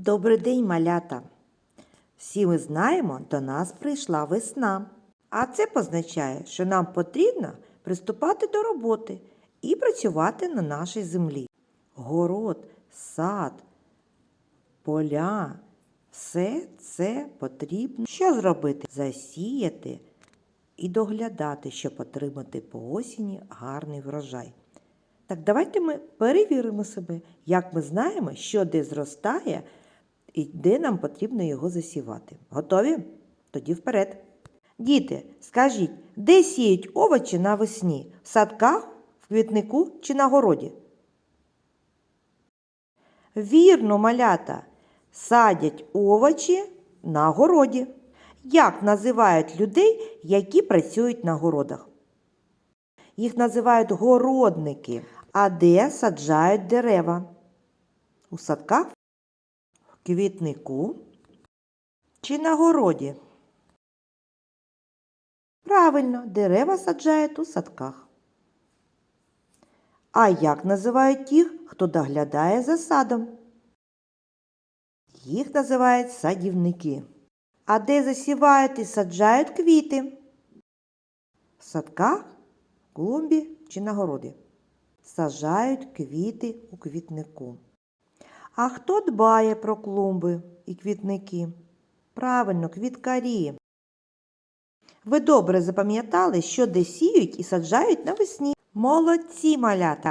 Добрий день, малята! Всі ми знаємо, до нас прийшла весна. А це позначає, що нам потрібно приступати до роботи і працювати на нашій землі. Город, сад, поля все це потрібно. Що зробити? Засіяти і доглядати, щоб отримати по осені гарний врожай. Так давайте ми перевіримо себе, як ми знаємо, що де зростає і де нам потрібно його засівати. Готові? Тоді вперед. Діти, скажіть, де сіють овочі навесні? В садках, в квітнику чи на городі? Вірно, малята, садять овочі на городі. Як називають людей, які працюють на городах? Їх називають городники. А де саджають дерева? У садках, квітнику чи на городі? Правильно, дерева саджають у садках. А як називають тих, хто доглядає за садом? Їх називають садівники. А де засівають і саджають квіти? В садках, клумбі чи на городі? Саджають квіти у квітнику. А хто дбає про клумби і квітники? Правильно, квіткарі. Ви добре запам'ятали, що де сіють і саджають навесні. Молодці малята!